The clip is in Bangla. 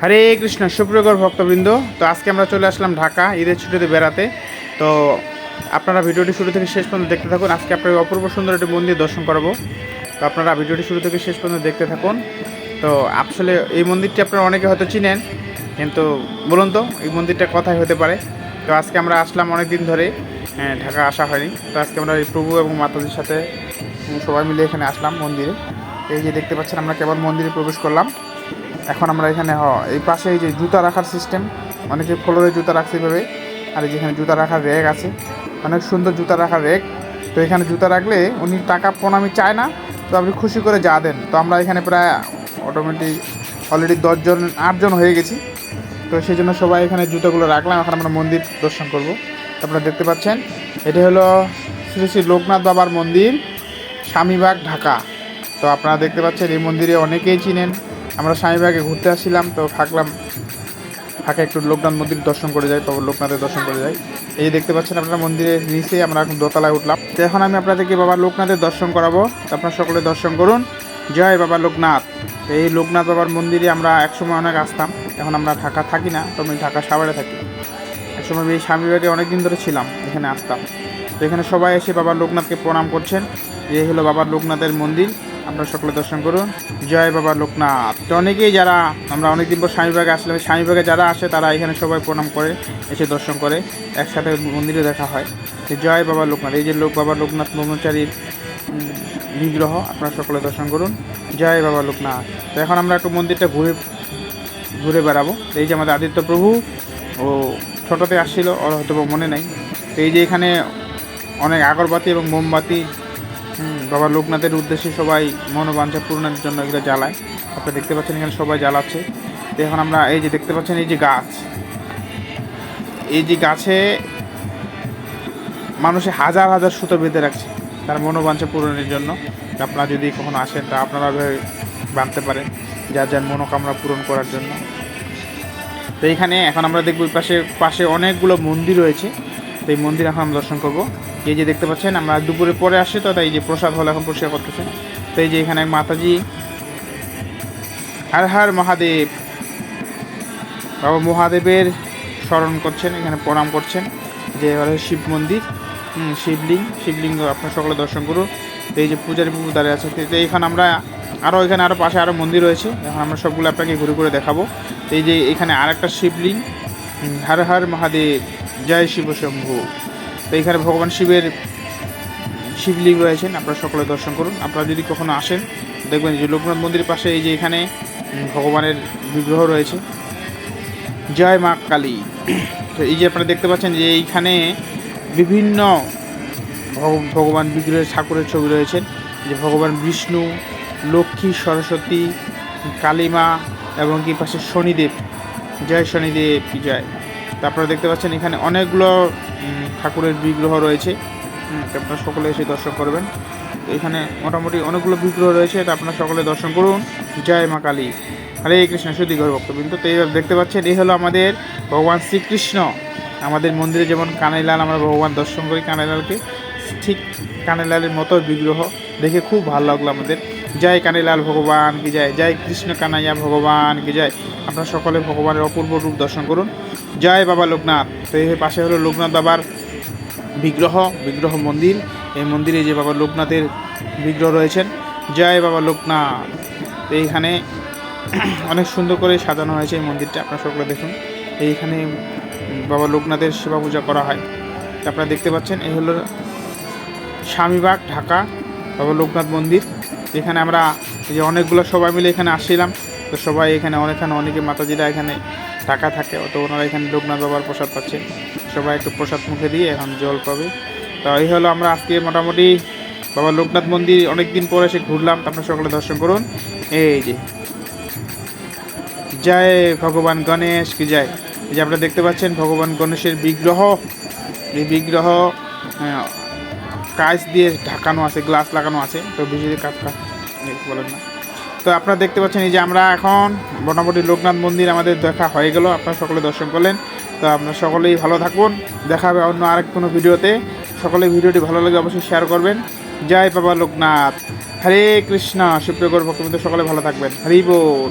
হরে কৃষ্ণ সুপ্রিয়গর ভক্তবৃন্দ তো আজকে আমরা চলে আসলাম ঢাকা ঈদের ছুটিতে বেড়াতে। তো আপনারা ভিডিওটি শুরু থেকে শেষ পর্যন্ত দেখতে থাকুন। আজকে আপনাকে অপূর্ব সুন্দর একটি মন্দির দর্শন করাবো। তো আপনারা ভিডিওটি শুরু থেকে শেষ পর্যন্ত দেখতে থাকুন। তো আসলে এই মন্দিরটি আপনারা অনেকে হয়তো চিনেন কিন্তু বলুন তো এই মন্দিরটা কথাই হতে পারে? তো আজকে আমরা আসলাম অনেক দিন ধরে হ্যাঁ, ঢাকা আসা হয়নি। তো আজকে আমরা এই প্রভু এবং মাতাজির সাথে সবাই মিলে এখানে আসলাম মন্দিরে। এই যে দেখতে পাচ্ছেন আমরা কেবল মন্দিরে প্রবেশ করলাম। এখন আমরা এখানে এই পাশে এই যে জুতা রাখার সিস্টেম অনেকে ফ্লোরে জুতা রাখছে এভাবে, আর এই যেখানে জুতা রাখার র্যাক আছে, অনেক সুন্দর জুতা রাখার র্যাক তো এখানে জুতা রাখলে উনি টাকা প্রণামী চায় না, তো আপনি খুশি করে যা দেন, তো আমরা এখানে প্রায় অটোমেটিক অলরেডি দশজন, আটজন হয়ে গেছি, তো সেই জন্য সবাই এখানে জুতোগুলো রাখলাম, এখন আমরা মন্দির দর্শন করব, আপনারা দেখতে পাচ্ছেন, এটি হলো শ্রী শ্রী লোকনাথ বাবার মন্দির, স্বামীবাগ, ঢাকা, তো আপনারা দেখতে পাচ্ছেন এই মন্দিরে অনেকেই চিনেন আমরা স্বামীবাগে ঘুরতে আসছিলাম, তো থাকলাম। ফাঁকে একটু লোকনাথ মন্দির দর্শন করে যাই তবে লোকনাথের দর্শন করে যাই। এই দেখতে পাচ্ছেন আপনারা মন্দিরের নিচে আমরা এখন দোতলায় উঠলাম। তো এখন আমি আপনাদেরকে বাবা লোকনাথের দর্শন করাবো। আপনারা সকলে দর্শন করুন। জয় বাবা লোকনাথ। এই লোকনাথ বাবার মন্দিরে আমরা একসময় অনেক আসতাম। এখন আমরা ঢাকা থাকি না, তো আমি ঢাকা সাভারে থাকি। একসময় আমি স্বামীবাগে অনেক দিন ধরে ছিলাম, এখানে আসতাম। তো এখানে সবাই এসে বাবা লোকনাথকে প্রণাম করছেন। এই হলো বাবা লোকনাথের মন্দির। আপনারা সকলে দর্শন করুন। জয় বাবা লোকনাথ। তো অনেকেই যারা, আমরা অনেকদিন পর স্বামীবাগে আসলাম স্বামীবাগে যারা আসে তারা এখানে সবাই প্রণাম করে, এসে দর্শন করে, একসাথে মন্দিরে দেখা হয়। তো জয় বাবা লোকনাথ। এই যে লোক বাবা লোকনাথ ব্রহ্মচারীর বিগ্রহ, আপনারা সকলে দর্শন করুন। জয় বাবা লোকনাথ। তো এখন আমরা একটু মন্দিরটা ঘুরে ঘুরে বেড়াবো। এই যে আমাদের আদিত্য প্রভু, ও ছোটোতে আসছিল, ওর হয়তো মনে নেই। এই যে এখানে অনেক আগরবাতি এবং মোমবাতি বাবা লোকনাথের উদ্দেশ্যে সবাই মনোবাঞ্ছা পূরণের জন্য এগুলো জ্বালায়। আপনারা দেখতে পাচ্ছেন এখানে সবাই জ্বালাচ্ছে। তো এখন আমরা এই যে দেখতে পাচ্ছেন এই যে গাছ। এই যে গাছে মানুষে হাজার হাজার সুতো বেঁধে রাখছে তার মনোবাঞ্ছা পূরণের জন্য। আপনারা যদি কখনো আসেন, তা আপনারা বাঁধতে পারেন যার যার মনোকামনা পূরণ করার জন্য। তো এখানে এখন আমরা দেখব পাশে পাশে অনেকগুলো মন্দির রয়েছে। তো এই মন্দির এখন আমরা দর্শন করব। এই যে দেখতে পাচ্ছেন আমরা দুপুরে পরে আসছি তো তাই যে প্রসাদ হল এখন পরিষ্কার করতেছে। তো এই যে এখানে মাতাজি হার হার মহাদেব। বাবা মহাদেবের স্মরণ করছেন এখানে প্রণাম করছেন যে হলো শিব মন্দির হুম, শিবলিঙ্গ আপনার সকলে দর্শন করুন। তো এই যে পূজারি প্রভু দাঁড়িয়ে আছে তো এইখানে আমরা আরও এখানে আরও পাশে আরও মন্দির রয়েছে। এখন আমরা সবগুলো আপনাকে ঘুরে ঘুরে দেখাবো। এই যে এখানে শিবলিঙ্গ হুম, হর হর মহাদেব। জয় শিব শম্ভু। তো এখানে ভগবান শিবের শিবলিঙ্গ রয়েছেন আপনারা সকলে দর্শন করুন। আপনারা যদি কখনো আসেন, দেখবেন যে লোকনাথ মন্দিরের পাশে এই যে এখানে ভগবানের বিগ্রহ রয়েছে। জয় মা কালী। তো এই যে আপনারা দেখতে পাচ্ছেন যে এইখানে বিভিন্ন ভগবান বিগ্রহের ঠাকুরের ছবি রয়েছেন যে ভগবান বিষ্ণু, লক্ষ্মী, সরস্বতী কালীমা এবং কি পাশে শনিদেব। জয় শনিদেব, জয়। তো আপনারা দেখতে পাচ্ছেন এখানে অনেকগুলো ঠাকুরের বিগ্রহ রয়েছে। আপনারা সকলে এসে দর্শন করবেন। এখানে মোটামুটি অনেকগুলো বিগ্রহ রয়েছে তো আপনারা সকলে দর্শন করুন। জয় মা কালী। হরে কৃষ্ণ সুদী গৌর ভক্তবৃন্দ। তো এইভাবে দেখতে পাচ্ছেন এই হলো আমাদের ভগবান শ্রীকৃষ্ণ। আমাদের মন্দিরে যেমন কানাইলাল, আমরা ভগবান দর্শন করি কানাইলালকে। ঠিক কানাইলালের মতো বিগ্রহ, দেখে খুব ভালো লাগল আমাদের। জয় কানিলাল ভগবান, কি জয় জয় কৃষ্ণ কানাইয়া ভগবান, কি জয়। আপনারা সকলে ভগবানের অপূর্ব রূপ দর্শন করুন। জয় বাবা লোকনাথ। তো এই পাশে হলো লোকনাথ বাবার বিগ্রহ বিগ্রহ মন্দির। এই মন্দিরে যে বাবা লোকনাথের বিগ্রহ রয়েছেন, জয় বাবা লোকনাথ। এইখানে অনেক সুন্দর করে সাজানো হয়েছে এই মন্দিরটা, আপনারা সকলে দেখুন। এইখানে বাবা লোকনাথের সেবা পূজা করা হয়। আপনারা দেখতে পাচ্ছেন, এই হলো স্বামীবাগ, ঢাকা। বাবা লোকনাথ মন্দির। এখানে আমরা এই যে অনেকগুলো সবাই মিলে এখানে আসছিলাম। তো সবাই এখানে অনেকখানে অনেকে মাতাজিরা এখানে টাকা থাকে, তো ওনারা এখানে লোকনাথ বাবার প্রসাদ পাচ্ছে। সবাই একটু প্রসাদ মুখে দিয়ে এখন জল পাবে। তো এই হলো আমরা আজকে মোটামুটি বাবা লোকনাথ মন্দির অনেক দিন পরে এসে ঘুরলাম। আপনারা সকলে দর্শন করুন। এই যে। জয় ভগবান গণেশ কি জয়? এই যে আপনারা দেখতে পাচ্ছেন ভগবান গণেশের বিগ্রহ। এই বিগ্রহ কাঁচ দিয়ে ঢাকানো আছে, গ্লাস লাগানো আছে, তো বেশি কাজ বলেন না। তো আপনারা দেখতে পাচ্ছেন এই যে আমরা এখন মোটামুটি লোকনাথ মন্দির আমাদের দেখা হয়ে গেল, আপনারা সকলে দর্শন করলেন। তো আপনারা সকলেই ভালো থাকুন, দেখা হবে অন্য আরেক কোনো ভিডিওতে। সকলে ভিডিওটি ভালো লাগে অবশ্যই শেয়ার করবেন। জয় বাবা লোকনাথ। হরে কৃষ্ণ, সুপ্রিয় ভক্তবৃন্দ সকলে ভালো থাকবেন। হরি বল।